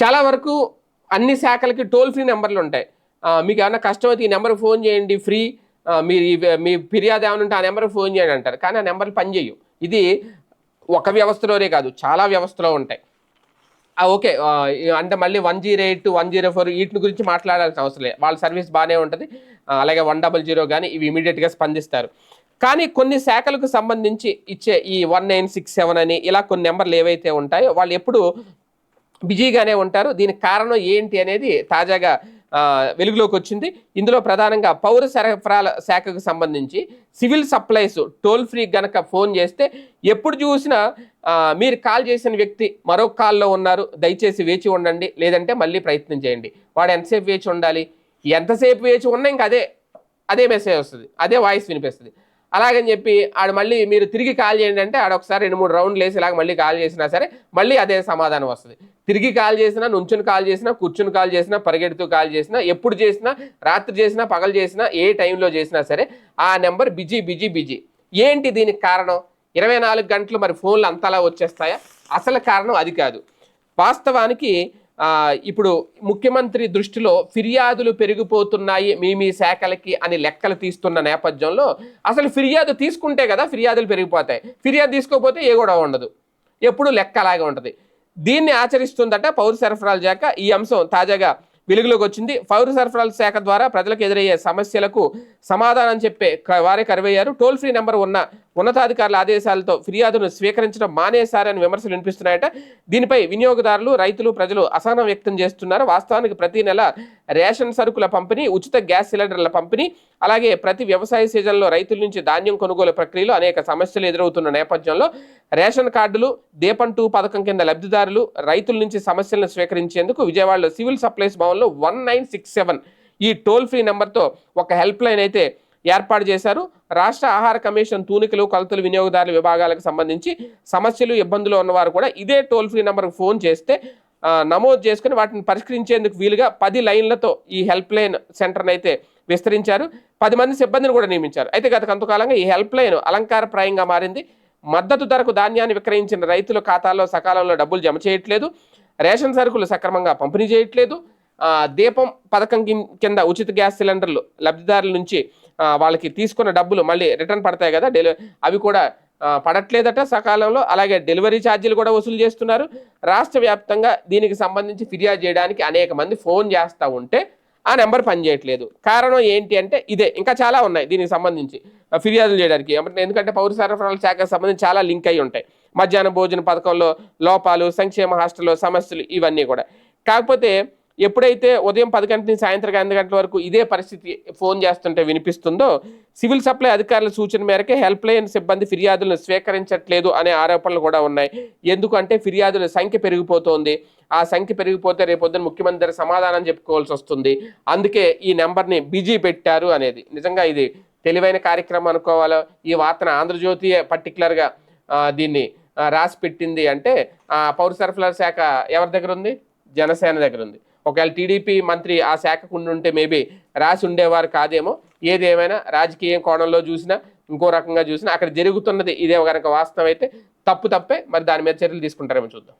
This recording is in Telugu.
చాలా వరకు అన్ని శాఖలకి టోల్ ఫ్రీ నెంబర్లు ఉంటాయి. మీకు ఏమైనా కష్టం అయితే ఈ నెంబర్కి ఫోన్ చేయండి ఫ్రీ. మీరు మీ ఫిర్యాదు ఏమైనా ఉంటే ఆ నెంబర్కి ఫోన్ చేయండి అంటారు. కానీ ఆ నెంబర్లు పనిచేయవు ఇది ఒక వ్యవస్థలోనే కాదు చాలా వ్యవస్థలో ఉంటాయి. ఓకే అంటే మళ్ళీ one zero eight one zero four వీటి గురించి మాట్లాడాల్సిన అవసరం లేదు. వాళ్ళ సర్వీస్ బాగానే ఉంటుంది. అలాగే వన్ డబల్ జీరో కానీ ఇవి ఇమీడియట్గా స్పందిస్తారు. కానీ కొన్ని శాఖలకు సంబంధించి ఇచ్చే ఈ వన్ నైన్ సిక్స్ సెవెన్ అని ఇలా కొన్ని నెంబర్లు ఏవైతే ఉంటాయో వాళ్ళు ఎప్పుడు బిజీగానే ఉంటారు. దీనికి కారణం ఏంటి అనేది తాజాగా వెలుగులోకి వచ్చింది. ఇందులో ప్రధానంగా పౌర సరఫరాల శాఖకు సంబంధించి సివిల్ సప్లైస్ టోల్ ఫ్రీ గనక ఫోన్ చేస్తే ఎప్పుడు చూసినా మీరు కాల్ చేసిన వ్యక్తి మరో కాల్లో ఉన్నారు. దయచేసి వేచి ఉండండి. లేదంటే మళ్ళీ ప్రయత్నం చేయండి. వాడు ఎంతసేపు వేచి ఉండాలి? ఎంతసేపు వేచి ఉన్నా ఇంక అదే అదే మెసేజ్ వస్తుంది. అదే వాయిస్ వినిపిస్తుంది. అలాగని చెప్పి ఆడు మళ్ళీ మీరు తిరిగి కాల్ చేయండి అంటే ఆడొకసారి రెండు మూడు రౌండ్లు వేసి ఇలాగ మళ్ళీ కాల్ చేసినా సరే మళ్ళీ అదే సమాధానం వస్తుంది. తిరిగి కాల్ చేసినా నుంచుని కాల్ చేసినా కూర్చుని కాల్ చేసినా పరిగెడుతూ కాల్ చేసినా ఎప్పుడు చేసినా రాత్రి చేసినా పగలు చేసినా ఏ టైంలో చేసినా సరే ఆ నెంబర్ బిజీ బిజీ బిజీ. ఏంటి దీనికి కారణం? ఇరవై నాలుగు గంటలు మరి ఫోన్లు అంతలా వచ్చేస్తాయా? అసలు కారణం అది కాదు. వాస్తవానికి ఇప్పుడు ముఖ్యమంత్రి దృష్టిలో ఫిర్యాదులు పెరిగిపోతున్నాయి మీ మీ శాఖలకి అని లెక్కలు తీస్తున్న నేపథ్యంలో అసలు ఫిర్యాదు తీసుకుంటే కదా ఫిర్యాదులు పెరిగిపోతాయి. ఫిర్యాదు తీసుకోకపోతే ఏ కూడా ఉండదు. ఎప్పుడు లెక్క అలాగే ఉంటుంది. దీన్ని ఆచరిస్తుందట పౌర సరఫరాల శాఖ. ఈ అంశం తాజాగా వెలుగులోకి వచ్చింది. పౌర సరఫరాల శాఖ ద్వారా ప్రజలకు ఎదురయ్యే సమస్యలకు సమాధానం చెప్పే క- వారే కరువయ్యారు. టోల్ ఫ్రీ నెంబర్ ఉన్న ఉన్నతాధికారుల ఆదేశాలతో ఫిర్యాదును స్వీకరించడం మానేశారని విమర్శలు వినిపిస్తున్నాయట. దీనిపై వినియోగదారులు రైతులు ప్రజలు అసహనం వ్యక్తం చేస్తున్నారు. వాస్తవానికి ప్రతి నెల రేషన్ సరుకుల పంపిణీ ఉచిత గ్యాస్ సిలిండర్ల పంపిణీ అలాగే ప్రతి వ్యవసాయ సీజన్లో రైతుల నుంచి ధాన్యం కొనుగోలు ప్రక్రియలో అనేక సమస్యలు ఎదురవుతున్న నేపథ్యంలో రేషన్ కార్డులు దీపం టూ పథకం కింద లబ్ధిదారులు రైతుల నుంచి సమస్యలను స్వీకరించేందుకు విజయవాడలో సివిల్ సప్లైస్ భవన్లో వన్ నైన్ సిక్స్ సెవెన్ ఈ టోల్ ఫ్రీ నెంబర్తో ఒక హెల్ప్ లైన్ అయితే ఏర్పాటు చేశారు. రాష్ట్ర ఆహార కమిషన్ తూనికలు కొలతలు వినియోగదారుల విభాగాలకు సంబంధించి సమస్యలు ఇబ్బందులు ఉన్నవారు కూడా ఇదే టోల్ ఫ్రీ నెంబర్కి ఫోన్ చేస్తే నమోదు చేసుకుని వాటిని పరిష్కరించేందుకు వీలుగా పది లైన్లతో ఈ హెల్ప్ లైన్ సెంటర్ని అయితే విస్తరించారు. పది మంది సిబ్బందిని కూడా నియమించారు. అయితే గత కొంతకాలంగా ఈ హెల్ప్ లైన్ అలంకారప్రాయంగా మారింది. మద్దతు ధరకు ధాన్యాన్ని విక్రయించిన రైతుల ఖాతాల్లో సకాలంలో డబ్బులు జమ చేయట్లేదు. రేషన్ సరుకులు సక్రమంగా పంపిణీ చేయట్లేదు. దీపం పథకం కిం- కింద ఉచిత గ్యాస్ సిలిండర్లు లబ్ధిదారుల నుంచి వాళ్ళకి తీసుకున్న డబ్బులు మళ్ళీ రిటర్న్ పడతాయి కదా డెలి అవి కూడా పడట్లేదట సకాలంలో. అలాగే డెలివరీ ఛార్జీలు కూడా వసూలు చేస్తున్నారు. రాష్ట్ర వ్యాప్తంగా దీనికి సంబంధించి ఫిర్యాదు చేయడానికి అనేక మంది ఫోన్ చేస్తూ ఉంటే ఆ నెంబర్ పనిచేయట్లేదు. కారణం ఏంటి అంటే ఇదే ఇంకా చాలా ఉన్నాయి దీనికి సంబంధించి. ఫిర్యాదులు చేయడానికి. ఎందుకంటే పౌర సరఫరాల శాఖకు సంబంధించి చాలా లింక్ అయి ఉంటాయి. మధ్యాహ్న భోజన పథకంలో లోపాలు సంక్షేమ హాస్టల్లో సమస్యలు ఇవన్నీ కూడా. కాకపోతే ఎప్పుడైతే ఉదయం పది గంటల నుంచి సాయంత్రం ఎనిమిది గంటల వరకు ఇదే పరిస్థితి ఫోన్ చేస్తుంటే వినిపిస్తుందో సివిల్ సప్లై అధికారుల సూచన మేరకే హెల్ప్ లైన్ సిబ్బంది ఫిర్యాదులను స్వీకరించట్లేదు అనే ఆరోపణలు కూడా ఉన్నాయి. ఎందుకంటే ఫిర్యాదుల సంఖ్య పెరిగిపోతోంది. ఆ సంఖ్య పెరిగిపోతే రేపొద్దున ముఖ్యమంత్రి సమాధానం చెప్పుకోవాల్సి వస్తుంది. అందుకే ఈ నెంబర్ని బిజీ పెట్టారు అనేది. నిజంగా ఇది తెలివైన కార్యక్రమం అనుకోవాలో? ఈ వార్తను ఆంధ్రజ్యోతి పర్టికులర్గా దీన్ని రాసి పెట్టింది అంటే ఆ పౌర సరఫరాల శాఖ ఎవరి దగ్గర ఉంది? జనసేన దగ్గర ఉంది. ఒకవేళ టీడీపీ మంత్రి ఆ శాఖకు ఉండుంటే మేబీ రాసి ఉండేవారు కాదేమో. ఏదేమైనా రాజకీయ కోణంలో చూసినా ఇంకో రకంగా చూసినా అక్కడ జరుగుతున్నది ఇదే కనుక వాస్తవం అయితే తప్పు తప్పే. మరి దాని మీద చర్యలు తీసుకుంటారేమో చూద్దాం.